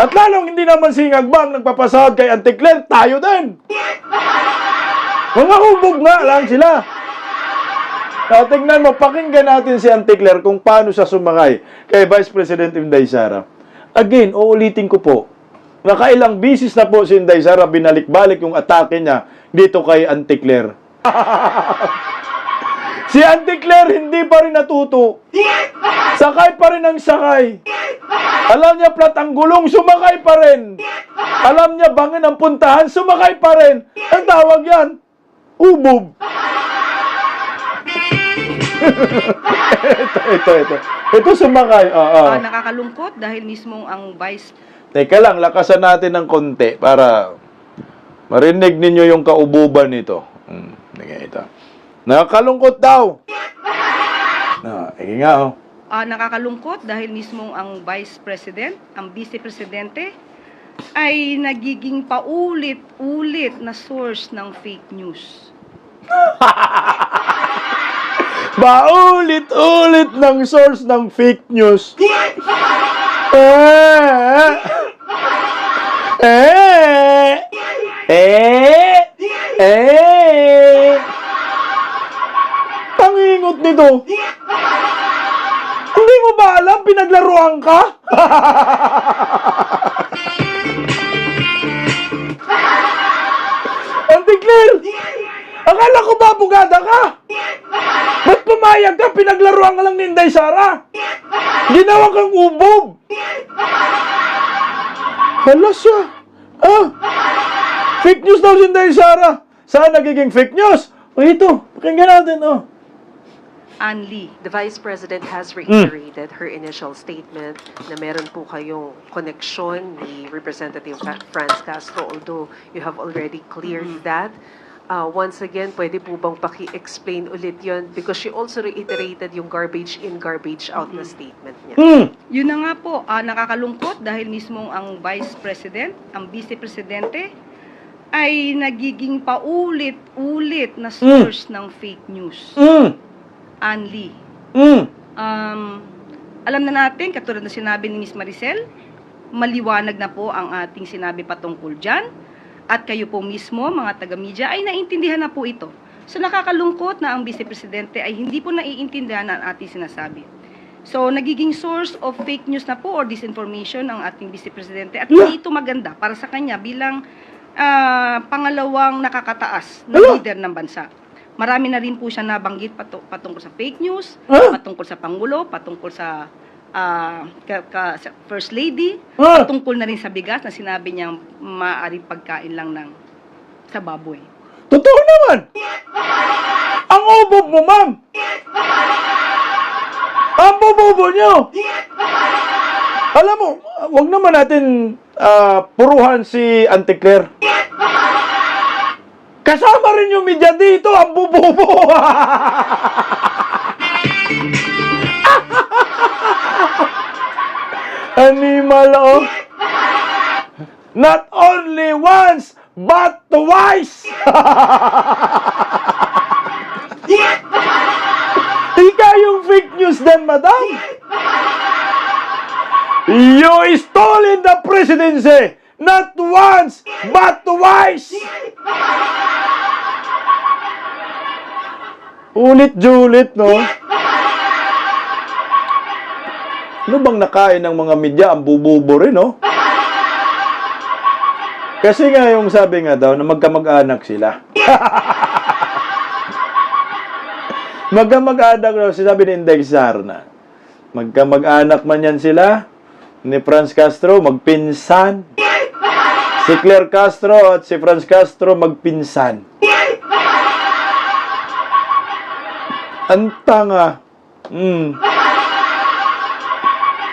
At lalong hindi naman si Ngagbang nagpapasahod kay Auntie Claire, tayo din. Mga hubog nga lang sila. Now, tingnan mo, pakinggan natin si Auntie Claire kung paano siya sumakay kay Vice President Inday Sara. Again, uulitin ko po, nakailang bisis na po si Inday Sara binalik-balik yung atake niya dito kay Auntie Claire. si Auntie Claire hindi pa rin natuto. Sakay pa rin ang sakay. Alam niya plat ang gulong, sumakay pa rin. Alam niya bangin ang puntahan, sumakay pa rin. Ang tawag yan, ubob. ito, ito, ito. Ito sumakay. Oo. Ah, nakakalungkot dahil mismong ang vice Teka lang, lakasan natin ng konti para marinig ninyo yung kaububan nito. Hmm, ito. Nakakalungkot daw. No, eh nga oh. Ah, nakakalungkot dahil mismong ang Vice President, ang Vice Presidente, ay nagiging paulit-ulit na source ng fake news. Baulit-ulit ng source ng fake news. Eh, eh, eh, eh. Pangingot nito. Hindi mo ba alam pinaglaruan ka? Auntie Claire! Akala ko ba bugada ka? Ba't pumayag ka? Pinaglaruan ka lang ni Inday Sara. Ginawa kang ubob. Hala siya. Ah, fake news daw si Inday Sara. Saan nagiging fake news? O ito, pakinggan natin, oh. Anli. The Vice President has reiterated her initial statement na meron po kayong connection ni Representative Fra- Franz Castro, although you have already cleared that. Uh, once again, pwede po bang paki-explain ulit yon Because she also reiterated yung garbage in, garbage out na statement niya. Yun na nga po, ah, nakakalungkot dahil mismong ang Vice President, ang Vice Presidente, ay nagiging paulit-ulit na source ng fake news. Hmm. Anli. Hmm. Um, alam na natin, katulad na sinabi ni Miss Maricel, maliwanag na po ang ating sinabi patungkol dyan. At kayo po mismo, mga taga-media, ay naintindihan na po ito. So nakakalungkot na ang Vice Presidente ay hindi po naiintindihan ang ating sinasabi. So nagiging source of fake news na po or disinformation ang ating Vice Presidente. At hindi ito maganda para sa kanya bilang ah, pangalawang nakakataas na Ano? leader ng bansa. Marami na rin po siya nabanggit patu- patungkol sa fake news, Ah? patungkol sa Pangulo, patungkol sa ah, ka- ka- sa First Lady, Ah? patungkol na rin sa bigas na sinabi niyang maaaring pagkain lang ng sa baboy. Totoo naman. Ang ubob mo, ma'am. Ang bobobo nyo. Alam mo, wag naman natin ah, puruhan si Auntie Claire. Kasama rin yung media dito, ang bubobo. Animal, oh. Not only once, but twice. Ikaw yung fake news din, madam. You stole the presidency. Not once, but twice. Ulit-julit, no? Ano bang nakain ng mga media? Ang bububo rin, no? Kasi nga yung sabi nga daw na magkamag-anak sila. Magkamag-anak daw, sabi ni Inday Sarna. Magkamag-anak man yan sila, ni Franz Castro, magpinsan. Si Claire Castro at si Franz Castro magpinsan. Ang tanga. Mm.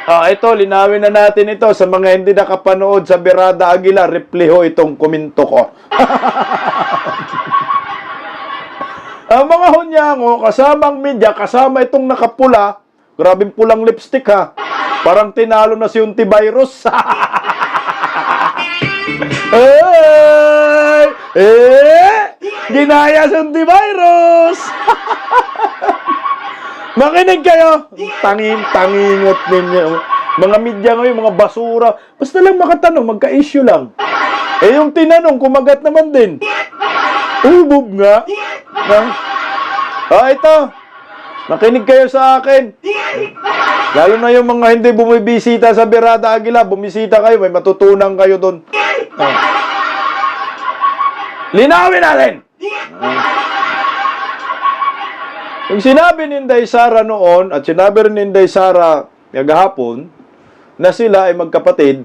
Ah, ito, linawin na natin ito sa mga hindi nakapanood sa Berada Aguila, repliho itong komento ko. Ang mga hunyango, kasamang media, kasama itong nakapula, grabing pulang lipstick ha. Parang tinalo na si Unti Virus. eh, eh, ginaya si Unti Virus. Makinig kayo. Tangin, tangingot ninyo. Mga media ngayon, mga basura. Basta lang makatanong, magka-issue lang. Eh, yung tinanong, kumagat naman din. Ubog nga. Na? Ah, ito. Nakinig kayo sa akin. Lalo na yung mga hindi bumibisita sa Birada Agila, bumisita kayo, may matutunan kayo doon. Ah. Linawin natin! Ah. Yung sinabi ni Inday Sara noon, at sinabi rin ni Inday Sara kagahapon, na sila ay magkapatid,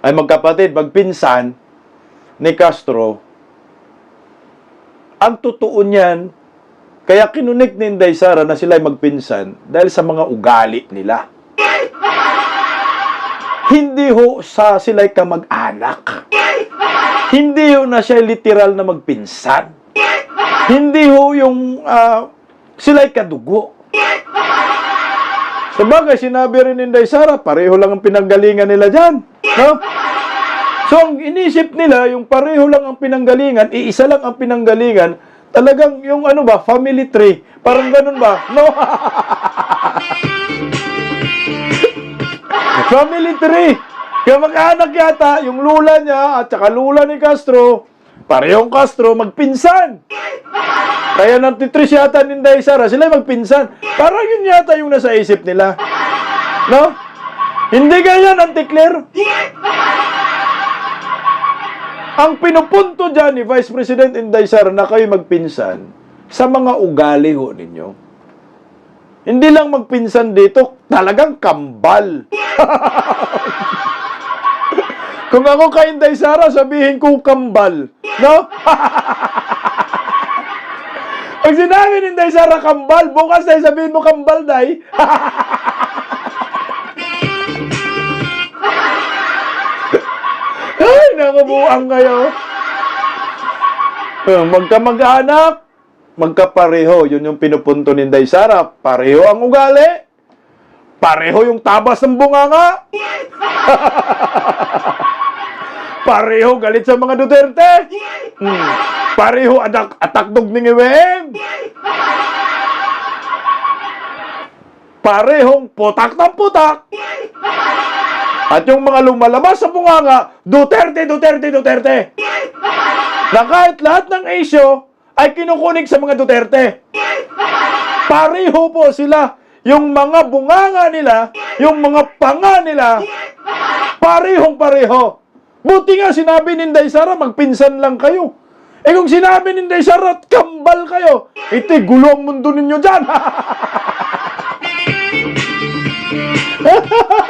ay magkapatid, magpinsan ni Castro, ang totoo niyan, kaya kinunik ni Inday Sara na sila magpinsan dahil sa mga ugali nila. Hindi ho sa sila ay kamag-anak. Hindi ho na siya literal na magpinsan. Hindi ho yung ah, sila ay kadugo. Sabagay, sinabi rin ni Inday Sara, pareho lang ang pinanggalingan nila dyan. No? So, ang inisip nila, yung pareho lang ang pinanggalingan, iisa lang ang pinanggalingan, talagang yung ano ba, family tree. Parang ganun ba? No? family tree. Kamag-anak yata, yung lula niya at saka lula ni Castro, parehong Castro, magpinsan. Kaya nantitris yata ni Inday Sara, sila magpinsan. Parang yun yata yung nasa isip nila. No? Hindi ganyan, Auntie Claire. Ang pinupunto dyan ni Vice President Inday Sara na kayo magpinsan sa mga ugali ho ninyo. Hindi lang magpinsan dito, talagang kambal. Kung ako kay Inday Sara, sabihin ko kambal. No? Pag sinabi ni Inday Sara kambal, bukas ay sabihin mo kambal, day. Ay, nakabuang kayo. Eh, Magkamag-anak, magkapareho. Yun yung pinupunto ni Inday Sara. Pareho ang ugali. Pareho yung tabas ng bunganga. Pareho galit sa mga Duterte. Hmm. Pareho adak atakdog ni Ngiwem. Parehong putak ng putak. At yung mga lumalabas sa bunganga, Duterte, Duterte, Duterte. Na kahit lahat ng isyo ay kinukunik sa mga Duterte. Pareho po sila. Yung mga bunganga nila, yung mga panga nila, parehong pareho. Buti nga sinabi ni Inday Sara, magpinsan lang kayo. Eh kung sinabi ni Inday Sara, kambal kayo, iti gulo ang mundo ninyo dyan.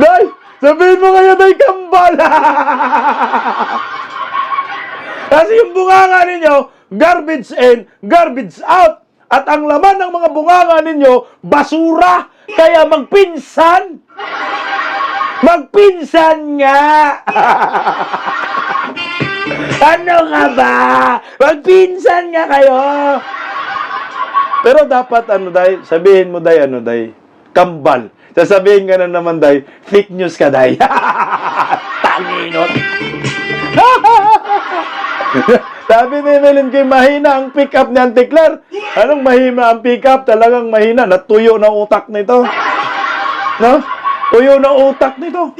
Day, sabihin mo ngayon, Day, kambal. Kasi yung bunganga ninyo, garbage in, garbage out. At ang laman ng mga bunganga ninyo, basura. Kaya magpinsan. Magpinsan nga. ano ka ba? Magpinsan nga kayo. Pero dapat ano day, sabihin mo day ano day, kambal. Sasabihin ka na naman day, fake news ka day. Tanginot. Sabi ni Evelyn kay mahina ang pick up ni Auntie Claire. Anong mahina ang pick up? Talagang mahina. Natuyo na utak nito. No? Tuyo na utak nito.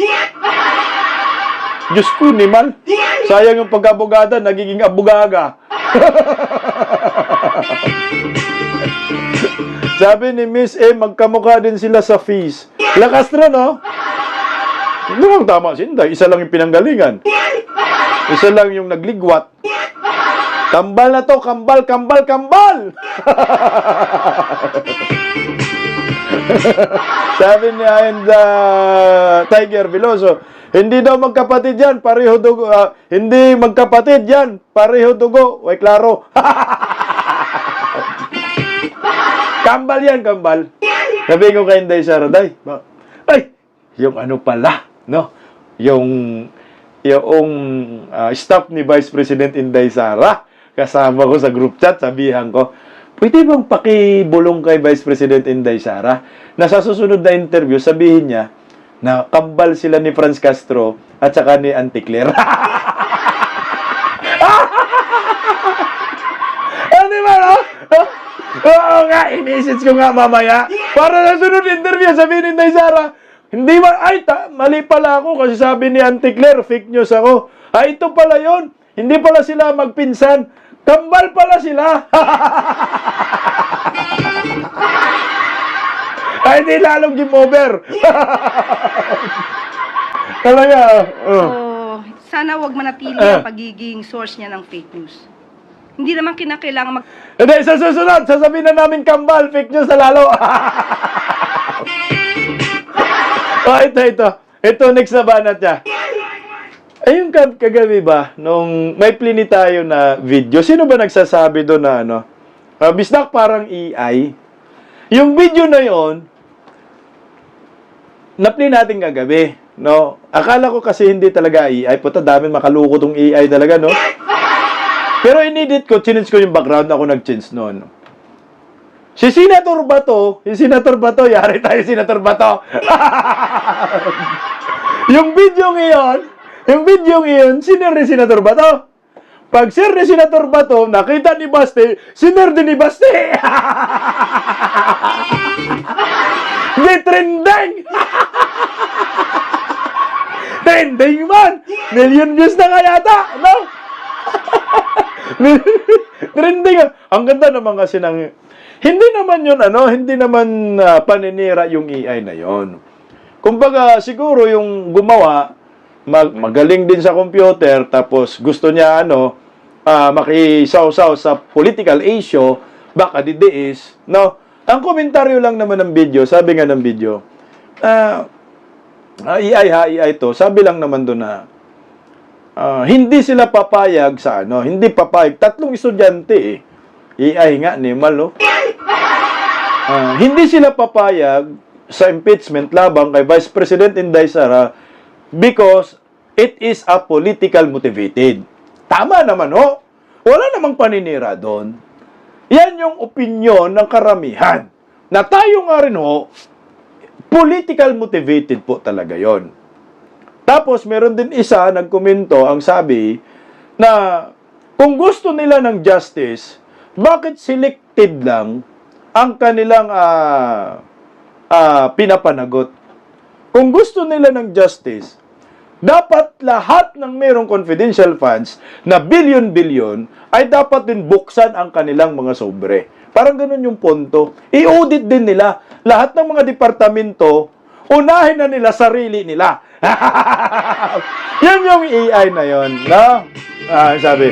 Diyos ko, nimal. Sayang yung pag-abogada, nagiging abugaga. Sabi ni Miss A, magkamukha din sila sa fees. Lakas na, no? Hindi lang tama si Inday. Isa lang yung pinanggalingan. Isa lang yung nagligwat. Kambal na to, kambal, kambal, kambal! Sabi ni and Tiger Veloso, hindi daw magkapatid yan, pareho dugo. ah, hindi magkapatid yan, pareho dugo. Way klaro. kambal yan, kambal. Sabi ko kay Inday Saraday, ba- ay, yung ano pala, no? Yung yung ah, staff ni Vice President Inday Sara kasama ko sa group chat, sabihan ko, pwede bang pakibulong kay Vice President Inday Sara na sa susunod na interview, sabihin niya na kambal sila ni Franz Castro at saka ni Auntie Claire. ano ba, no? Oo nga, inisits ko nga mamaya. Para sa sunod interview, sabihin ni Inday Sara, Hindi ba, ay, ta, mali pala ako kasi sabi ni Auntie Claire, fake news ako. Ay, ito pala yon. Hindi pala sila magpinsan. Kambal pala sila. ay, hindi lalong game over. Talaga, oh. So, sana wag manatili Ah. ang pagiging source niya ng fake news. Hindi naman kinakailangan mag Hindi, sa susunod, sasabihin na namin kambal, fake news na lalo. oh, ito, ito. Ito, next na banat niya. Ayun kag kagabi ba, nung may plini tayo na video, sino ba nagsasabi doon na ano? Uh, bisdak parang AI. Yung video na yon na-play natin kagabi, no? Akala ko kasi hindi talaga AI. Puta, dami makaluko tong AI talaga, no? Pero inedit ko, chinage ko yung background ako nag-change noon. Si Senator Bato, yung Senator Bato, yari tayo Senator Bato. yung video ngayon, yung video ngayon, sinir ni Senator Bato. Pag sir ni Senator Bato, nakita ni Baste, sinir din ni Baste. Di trending! trending man! Million views na nga yata, no? trending. Ang ganda naman kasi ng... Hindi naman yun, ano, hindi naman ah, paninira yung AI na yon. Kumbaga, siguro yung gumawa, mag- magaling din sa computer, tapos gusto niya, ano, ah, makisaw-saw sa political issue, baka didiis, no? Ang komentaryo lang naman ng video, sabi nga ng video, ah, ah, AI ha, AI to, sabi lang naman doon na, Ah, hindi sila papayag sa ano, hindi papayag. Tatlong estudyante eh. AI nga ni Malo. Ah, hindi sila papayag sa impeachment labang kay Vice President Inday Sara because it is a political motivated. Tama naman ho. Wala namang paninira doon. Yan yung opinion ng karamihan. Na tayo nga rin ho, political motivated po talaga yon. Tapos, meron din isa, nagkomento, ang sabi, na kung gusto nila ng justice, bakit selected lang ang kanilang ah, ah, pinapanagot? Kung gusto nila ng justice, dapat lahat ng mayroong confidential funds na billion-billion ay dapat din buksan ang kanilang mga sobre. Parang ganun yung punto. I-audit din nila lahat ng mga departamento, unahin na nila sarili nila. yan yung AI na yon, no? Ah, sabi,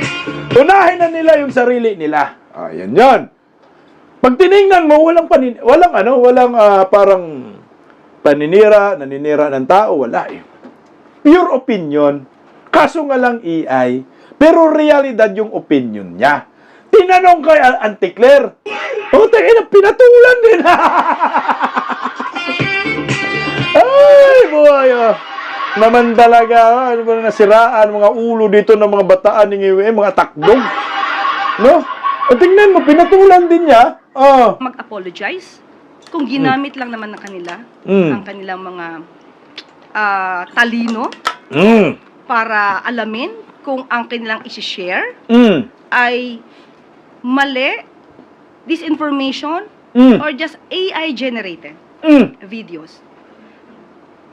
unahin na nila yung sarili nila. Ah, yan yon. Pag tiningnan mo, walang panin walang ano, walang ah, parang paninira, naninira ng tao, wala eh. Pure opinion. Kaso nga lang AI, pero realidad yung opinion niya. Tinanong kay Auntie Claire, oh, tayo na, pinatulan din. Ay, buhay ah. Naman talaga, ano ba na nasiraan, mga ulo dito ng mga bataan ng iwi, mga takdong. No? O tingnan mo, pinatulan din niya. Ah. mag-apologize kung ginamit lang naman ng kanila Mm. ang kanilang mga ah, talino Mm. para alamin kung ang kanilang isi-share Mm. ay mali, disinformation, Mm. or just AI generated Mm. videos.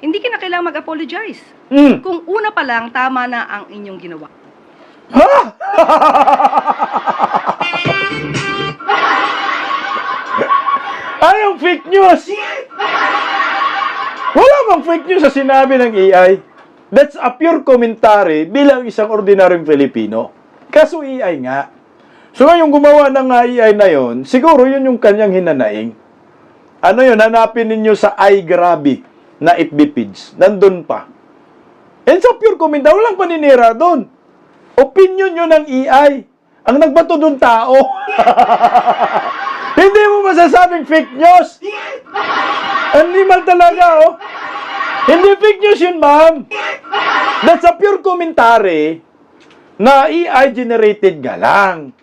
Hindi ka na kailangang mag-apologize. Mm. Kung una pa lang, tama na ang inyong ginawa. Anong fake news? Wala bang fake news sa sinabi ng AI? That's a pure commentary bilang isang ordinaryong Filipino. Kaso AI nga. So yung gumawa ng AI na yon, siguro yun yung kanyang hinanaing. Ano yun, hanapin ninyo sa iGrabe na FB page. Nandun pa. And sa pure commentary, walang paninira doon. Opinion yun ng AI. Ang nagbato doon tao. Hindi mo masasabing fake news. Animal talaga, oh. Hindi fake news yun, ma'am. That's a pure commentary na AI-generated nga lang.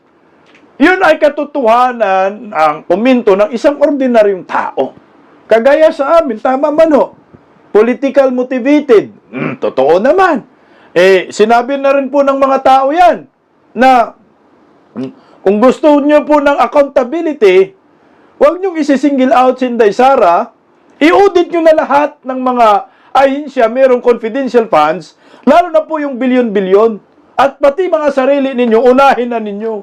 Yun ay katotohanan ang komento ng isang ordinaryong tao. Kagaya sa amin, tama man ho. Political motivated. Hmm, totoo naman. Eh, sinabi na rin po ng mga tao yan na mm, kung gusto niyo po ng accountability, huwag niyong isi-single out si Inday Sara, I-audit nyo na lahat ng mga ahensya mayroong confidential funds, lalo na po yung bilyon-bilyon. At pati mga sarili ninyo, unahin na ninyo.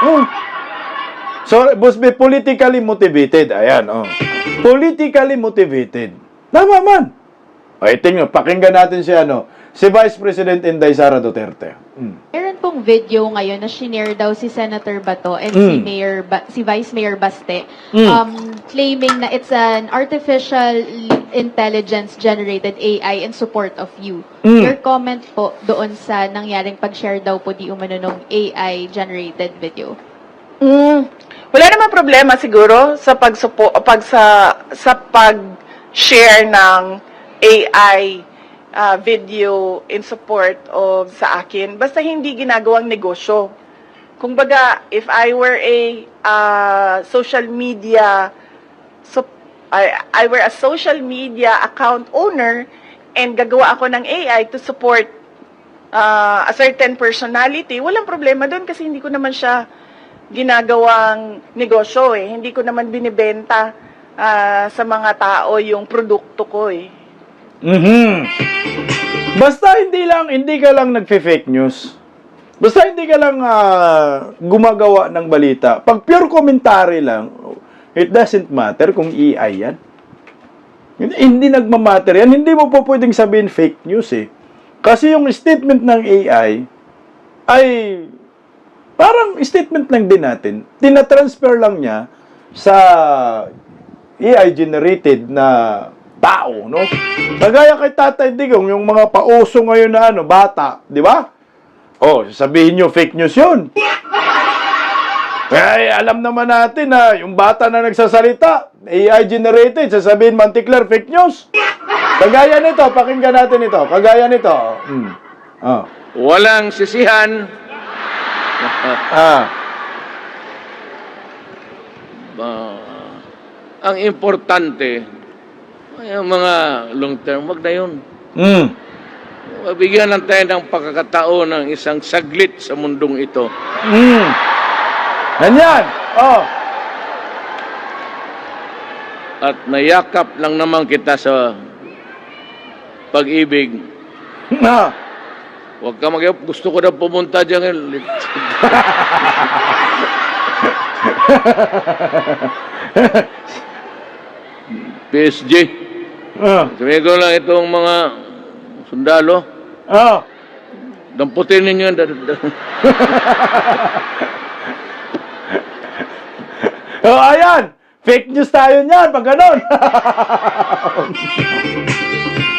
Hmm. So, must be politically motivated. Ayan, oh. Politically motivated. Tama man. O, tingnan, pakinggan natin si, ano, si Vice President Inday Sara Duterte. Hmm. Meron pong video ngayon na shinare daw si Senator Bato and si Mm. Mayor ba- si Vice Mayor Baste Mm. um, claiming na it's an artificial intelligence generated AI in support of you. Mm. Your comment po doon sa nangyaring pag-share daw po di umano ng AI generated video. Mm, wala namang problema siguro sa pagsupo pag sa sa pag-share ng AI uh, video in support of sa akin basta hindi ginagawang negosyo. Kung baga, if I were a uh, social media so I, I were a social media account owner and gagawa ako ng AI to support uh, a certain personality, walang problema doon kasi hindi ko naman siya ginagawang negosyo eh. Hindi ko naman binibenta ah, sa mga tao yung produkto ko eh. Mhm. Basta hindi lang hindi ka lang nagfe-fake news. Basta hindi ka lang ah, gumagawa ng balita. Pag pure commentary lang, it doesn't matter kung AI yan. Hindi, hindi nagmamatter yan. Hindi mo po pwedeng sabihin fake news eh. Kasi yung statement ng AI ay parang statement lang din natin. Tina-transfer lang niya sa AI generated na tao, no? Kagaya kay Tatay Digong, yung mga pauso ngayon na ano, bata, di ba? Oh, sabihin nyo, fake news yun. Ay, alam naman natin na yung bata na nagsasalita, AI generated, sasabihin Mantikler, fake news. Kagaya nito, pakinggan natin ito. Kagaya nito. Hmm. Oh. Walang sisihan. Ah. Ah, ang importante, ay ang mga long term, wag na yun. Hmm. Bigyan lang tayo ng pagkakataon ng isang saglit sa mundong ito. Hmm. Ganyan. Oh. At nayakap lang naman kita sa pag-ibig. Ah. Huwag ka mag Gusto ko na pumunta dyan. PSG. Ah. Sabihin ko lang itong mga sundalo. Ah. Damputin ninyo. yan. Oh, ayan. Fake news tayo niyan pag ganun.